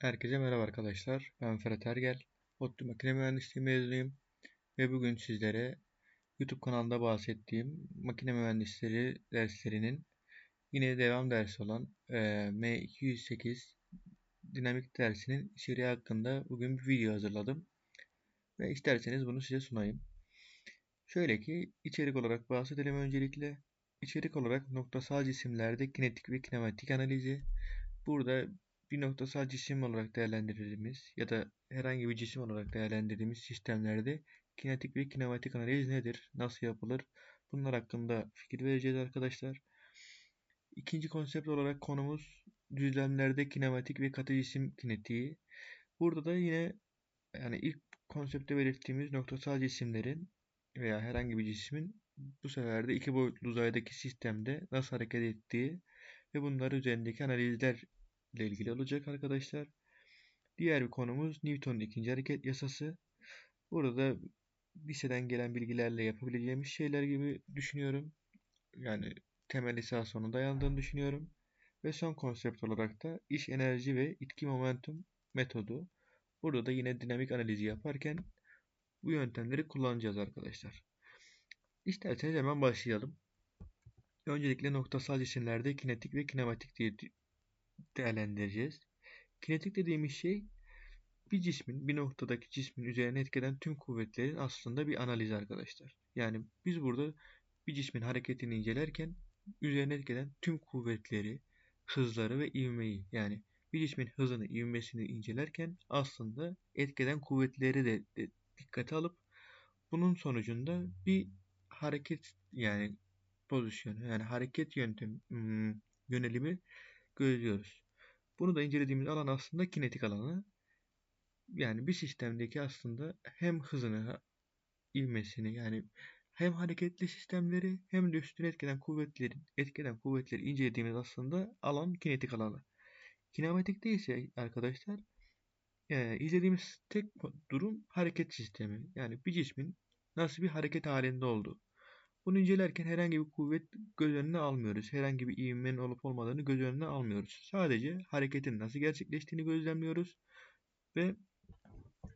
Herkese merhaba arkadaşlar. Ben Ferhat Ergel. ODTÜ Makine Mühendisliği mezunuyum. Ve bugün sizlere YouTube kanalında bahsettiğim makine mühendisleri derslerinin yine devam dersi olan e, M208 dinamik dersinin içeriği hakkında bugün bir video hazırladım. Ve isterseniz bunu size sunayım. Şöyle ki içerik olarak bahsedelim öncelikle. İçerik olarak noktasal cisimlerde kinetik ve kinematik analizi. Burada bir noktasal cisim olarak değerlendirdiğimiz ya da herhangi bir cisim olarak değerlendirdiğimiz sistemlerde kinetik ve kinematik analiz nedir? Nasıl yapılır? Bunlar hakkında fikir vereceğiz arkadaşlar. İkinci konsept olarak konumuz düzlemlerde kinematik ve katı cisim kinetiği. Burada da yine yani ilk konsepte belirttiğimiz noktasal cisimlerin veya herhangi bir cismin bu sefer de iki boyutlu uzaydaki sistemde nasıl hareket ettiği ve bunlar üzerindeki analizler ile ilgili olacak arkadaşlar. Diğer bir konumuz Newton'un ikinci hareket yasası. Burada liseden gelen bilgilerle yapabileceğimiz şeyler gibi düşünüyorum. Yani temel lisansonun dayandığını düşünüyorum. Ve son konsept olarak da iş enerji ve itki momentum metodu. Burada da yine dinamik analizi yaparken bu yöntemleri kullanacağız arkadaşlar. İsterseniz hemen başlayalım. Öncelikle noktasal cisimlerde kinetik ve kinematik diye değerlendireceğiz. Kinetik dediğimiz şey bir cismin, bir noktadaki cismin üzerine etkeden tüm kuvvetlerin aslında bir analizi arkadaşlar. Yani biz burada bir cismin hareketini incelerken üzerine etkeden tüm kuvvetleri, hızları ve ivmeyi yani bir cismin hızını, ivmesini incelerken aslında etkeden kuvvetleri de, de dikkate alıp bunun sonucunda bir hareket yani pozisyonu yani hareket yöntem hmm, yönelimi gözlüyoruz. Bunu da incelediğimiz alan aslında kinetik alanı. Yani bir sistemdeki aslında hem hızını, ivmesini yani hem hareketli sistemleri hem de üstüne etkeden kuvvetleri, etkeden kuvvetleri incelediğimiz aslında alan kinetik alanı. Kinematikte ise arkadaşlar e, izlediğimiz tek durum hareket sistemi. Yani bir cismin nasıl bir hareket halinde olduğu. Bunu incelerken herhangi bir kuvvet göz önüne almıyoruz. Herhangi bir ivmenin olup olmadığını göz önüne almıyoruz. Sadece hareketin nasıl gerçekleştiğini gözlemliyoruz. Ve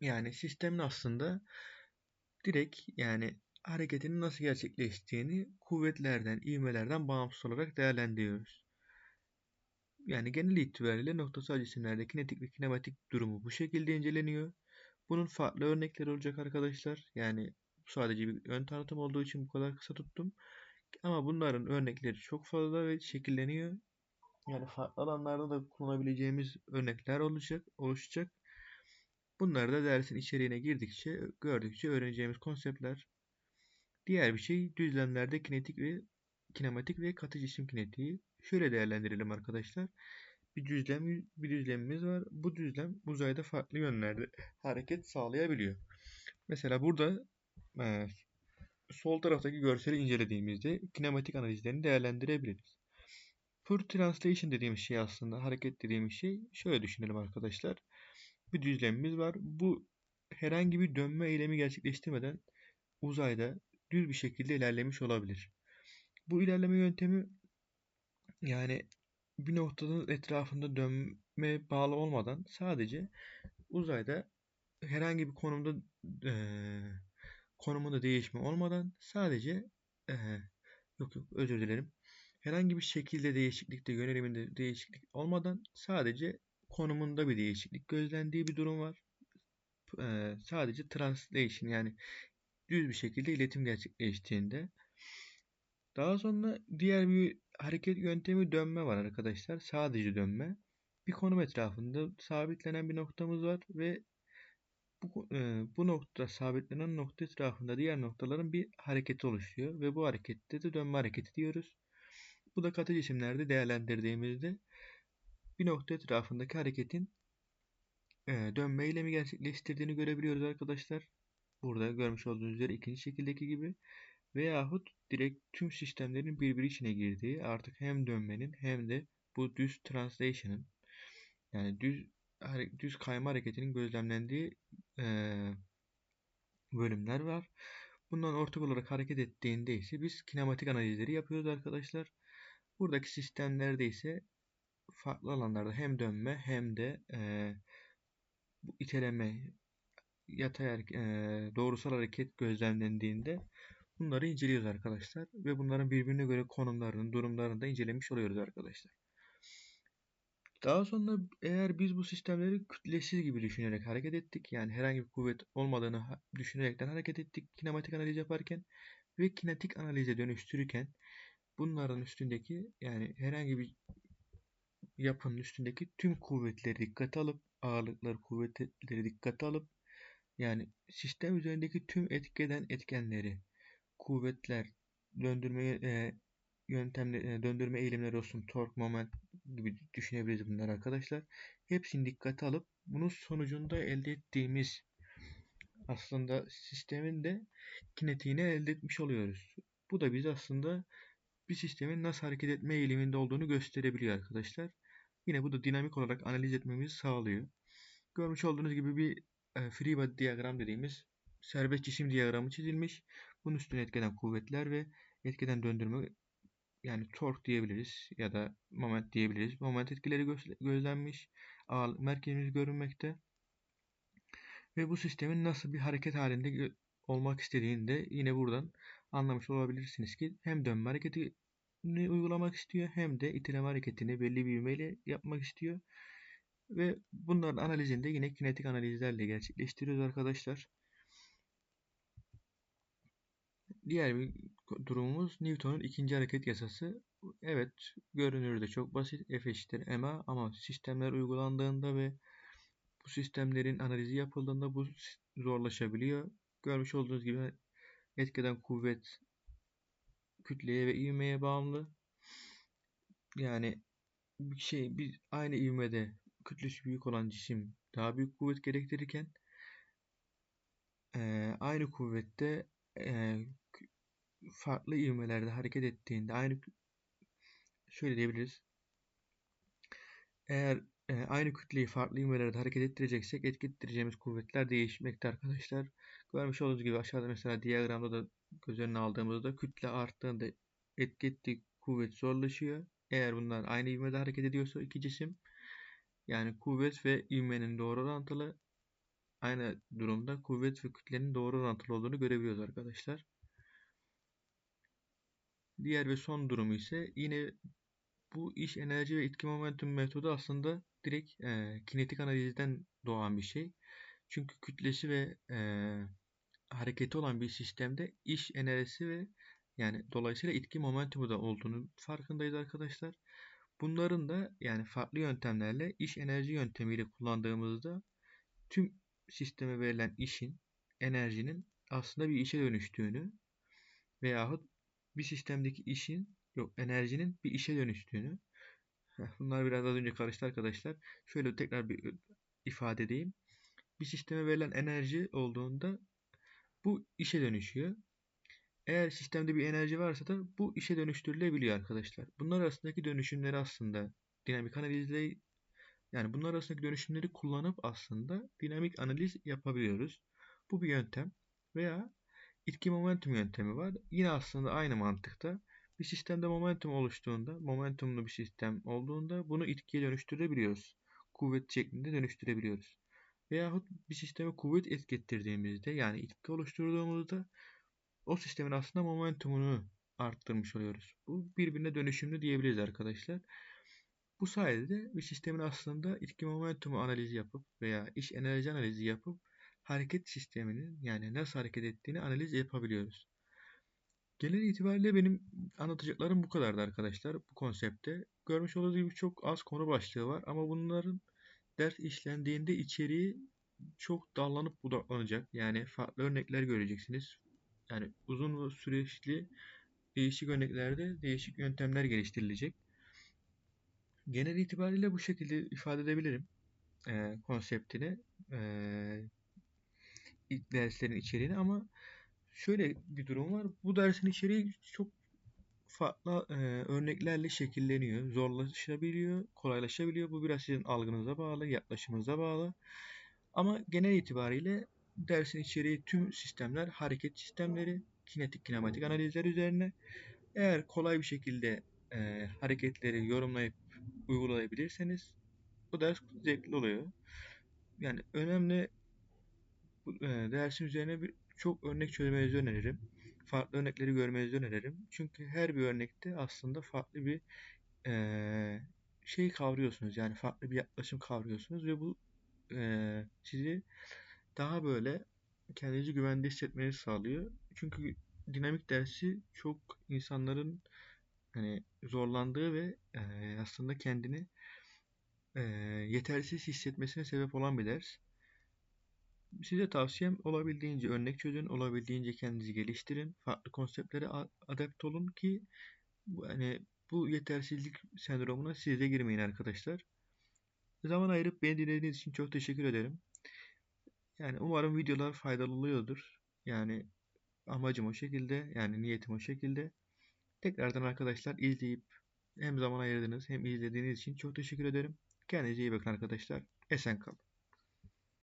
yani sistemin aslında direkt yani hareketin nasıl gerçekleştiğini kuvvetlerden, ivmelerden bağımsız olarak değerlendiriyoruz. Yani genel itibariyle noktasal cisimlerde kinetik ve kinematik durumu bu şekilde inceleniyor. Bunun farklı örnekleri olacak arkadaşlar. Yani sadece bir ön tanıtım olduğu için bu kadar kısa tuttum. Ama bunların örnekleri çok fazla ve şekilleniyor. Yani farklı alanlarda da kullanabileceğimiz örnekler olacak, oluşacak. Bunlar da dersin içeriğine girdikçe, gördükçe öğreneceğimiz konseptler. Diğer bir şey düzlemlerde kinetik ve kinematik ve katı cisim kinetiği. Şöyle değerlendirelim arkadaşlar. Bir düzlem bir düzlemimiz var. Bu düzlem uzayda farklı yönlerde hareket sağlayabiliyor. Mesela burada e, sol taraftaki görseli incelediğimizde kinematik analizlerini değerlendirebiliriz. Pure translation dediğimiz şey aslında hareket dediğimiz şey şöyle düşünelim arkadaşlar. Bir düzlemimiz var. Bu herhangi bir dönme eylemi gerçekleştirmeden uzayda düz bir şekilde ilerlemiş olabilir. Bu ilerleme yöntemi yani bir noktanın etrafında dönme bağlı olmadan sadece uzayda herhangi bir konumda e, konumunda değişme olmadan sadece e, yok yok özür dilerim. Herhangi bir şekilde değişiklikte yöneliminde değişiklik olmadan sadece konumunda bir değişiklik gözlendiği bir durum var. E, sadece translation yani düz bir şekilde iletim gerçekleştiğinde. Daha sonra diğer bir hareket yöntemi dönme var arkadaşlar. Sadece dönme. Bir konum etrafında sabitlenen bir noktamız var ve bu, e, bu nokta sabitlenen nokta etrafında diğer noktaların bir hareketi oluşuyor ve bu harekette de dönme hareketi diyoruz. Bu da katı cisimlerde değerlendirdiğimizde bir nokta etrafındaki hareketin e, dönme eylemi gerçekleştirdiğini görebiliyoruz arkadaşlar. Burada görmüş olduğunuz üzere ikinci şekildeki gibi veyahut direkt tüm sistemlerin birbiri içine girdiği artık hem dönmenin hem de bu düz translation'ın yani düz düz kayma hareketinin gözlemlendiği e, bölümler var. Bundan ortak olarak hareket ettiğinde ise biz kinematik analizleri yapıyoruz arkadaşlar. Buradaki sistemlerde ise farklı alanlarda hem dönme hem de e, bu iteleme, yatay e, doğrusal hareket gözlemlendiğinde bunları inceliyoruz arkadaşlar ve bunların birbirine göre konumlarını, durumlarını da incelemiş oluyoruz arkadaşlar. Daha sonra eğer biz bu sistemleri kütlesiz gibi düşünerek hareket ettik. Yani herhangi bir kuvvet olmadığını düşünerekten hareket ettik kinematik analiz yaparken ve kinetik analize dönüştürürken bunların üstündeki yani herhangi bir yapının üstündeki tüm kuvvetleri dikkate alıp ağırlıkları kuvvetleri dikkate alıp yani sistem üzerindeki tüm etkeden etkenleri kuvvetler döndürme e, yöntemleri döndürme eğilimleri olsun tork moment gibi düşünebiliriz bunlar arkadaşlar. Hepsini dikkate alıp bunun sonucunda elde ettiğimiz aslında sistemin de kinetiğini elde etmiş oluyoruz. Bu da biz aslında bir sistemin nasıl hareket etme eğiliminde olduğunu gösterebiliyor arkadaşlar. Yine bu da dinamik olarak analiz etmemizi sağlıyor. Görmüş olduğunuz gibi bir e, free body diyagram dediğimiz serbest cisim diyagramı çizilmiş. Bunun üstüne etkeden kuvvetler ve etkeden döndürme yani tork diyebiliriz ya da moment diyebiliriz. Moment etkileri gözlenmiş. Ağırlık merkezimiz görünmekte. Ve bu sistemin nasıl bir hareket halinde olmak istediğini de yine buradan anlamış olabilirsiniz ki hem dönme hareketini uygulamak istiyor hem de itileme hareketini belli bir ivmeyle yapmak istiyor. Ve bunların analizini de yine kinetik analizlerle gerçekleştiriyoruz arkadaşlar. Diğer bir durumumuz Newton'un ikinci hareket yasası. Evet, görünürde çok basit. F eşittir ma ama sistemler uygulandığında ve bu sistemlerin analizi yapıldığında bu zorlaşabiliyor. Görmüş olduğunuz gibi etkeden kuvvet kütleye ve ivmeye bağımlı. Yani bir şey bir aynı ivmede kütlesi büyük olan cisim daha büyük kuvvet gerektirirken e, aynı kuvvette e, farklı ivmelerde hareket ettiğinde aynı şöyle diyebiliriz. Eğer e, aynı kütleyi farklı ivmelerde hareket ettireceksek etki ettireceğimiz kuvvetler değişmekte arkadaşlar. Görmüş olduğunuz gibi aşağıda mesela diyagramda da göz önüne aldığımızda kütle arttığında etki ettiği kuvvet zorlaşıyor. Eğer bunlar aynı ivmede hareket ediyorsa iki cisim yani kuvvet ve ivmenin doğru orantılı aynı durumda kuvvet ve kütlenin doğru orantılı olduğunu görebiliyoruz arkadaşlar. Diğer ve son durumu ise yine bu iş enerji ve etki momentum metodu aslında direkt e, kinetik analizden doğan bir şey. Çünkü kütlesi ve e, hareketi olan bir sistemde iş enerjisi ve yani dolayısıyla etki momentumu da olduğunu farkındayız arkadaşlar. Bunların da yani farklı yöntemlerle iş enerji yöntemiyle kullandığımızda tüm sisteme verilen işin, enerjinin aslında bir işe dönüştüğünü veyahut bir sistemdeki işin yok enerjinin bir işe dönüştüğünü bunlar biraz az önce karıştı arkadaşlar. Şöyle tekrar bir ifade edeyim. Bir sisteme verilen enerji olduğunda bu işe dönüşüyor. Eğer sistemde bir enerji varsa da bu işe dönüştürülebiliyor arkadaşlar. Bunlar arasındaki dönüşümleri aslında dinamik analizle yani bunlar arasındaki dönüşümleri kullanıp aslında dinamik analiz yapabiliyoruz. Bu bir yöntem. Veya itki momentum yöntemi var. Yine aslında aynı mantıkta. Bir sistemde momentum oluştuğunda, momentumlu bir sistem olduğunda bunu itkiye dönüştürebiliyoruz. Kuvvet şeklinde dönüştürebiliyoruz. Veyahut bir sisteme kuvvet etkettirdiğimizde yani itki oluşturduğumuzda o sistemin aslında momentumunu arttırmış oluyoruz. Bu birbirine dönüşümlü diyebiliriz arkadaşlar. Bu sayede bir sistemin aslında itki momentumu analizi yapıp veya iş enerji analizi yapıp hareket sisteminin yani nasıl hareket ettiğini analiz yapabiliyoruz. Genel itibariyle benim anlatacaklarım bu kadardı arkadaşlar bu konsepte. Görmüş olduğunuz gibi çok az konu başlığı var ama bunların ders işlendiğinde içeriği çok dallanıp budaklanacak. Yani farklı örnekler göreceksiniz. Yani uzun ve süreçli değişik örneklerde değişik yöntemler geliştirilecek. Genel itibariyle bu şekilde ifade edebilirim e, konseptini. E, derslerin içeriğini ama şöyle bir durum var. Bu dersin içeriği çok farklı e, örneklerle şekilleniyor. Zorlaşabiliyor, kolaylaşabiliyor. Bu biraz sizin algınıza bağlı, yaklaşımınıza bağlı. Ama genel itibariyle dersin içeriği tüm sistemler, hareket sistemleri, kinetik kinematik analizler üzerine. Eğer kolay bir şekilde e, hareketleri yorumlayıp uygulayabilirseniz bu ders zevkli oluyor. Yani önemli dersin üzerine bir çok örnek çözmenizi öneririm. Farklı örnekleri görmenizi öneririm. Çünkü her bir örnekte aslında farklı bir e, şey kavruyorsunuz. Yani farklı bir yaklaşım kavruyorsunuz ve bu e, sizi daha böyle kendinizi güvende hissetmenizi sağlıyor. Çünkü dinamik dersi çok insanların hani zorlandığı ve e, aslında kendini e, yetersiz hissetmesine sebep olan bir ders. Size tavsiyem olabildiğince örnek çözün, olabildiğince kendinizi geliştirin, farklı konseptlere adapte olun ki bu, hani bu yetersizlik sendromuna siz de girmeyin arkadaşlar. Zaman ayırıp beni dinlediğiniz için çok teşekkür ederim. Yani umarım videolar faydalı oluyordur. Yani amacım o şekilde, yani niyetim o şekilde. Tekrardan arkadaşlar izleyip hem zaman ayırdınız hem izlediğiniz için çok teşekkür ederim. Kendinize iyi bakın arkadaşlar. Esen kalın.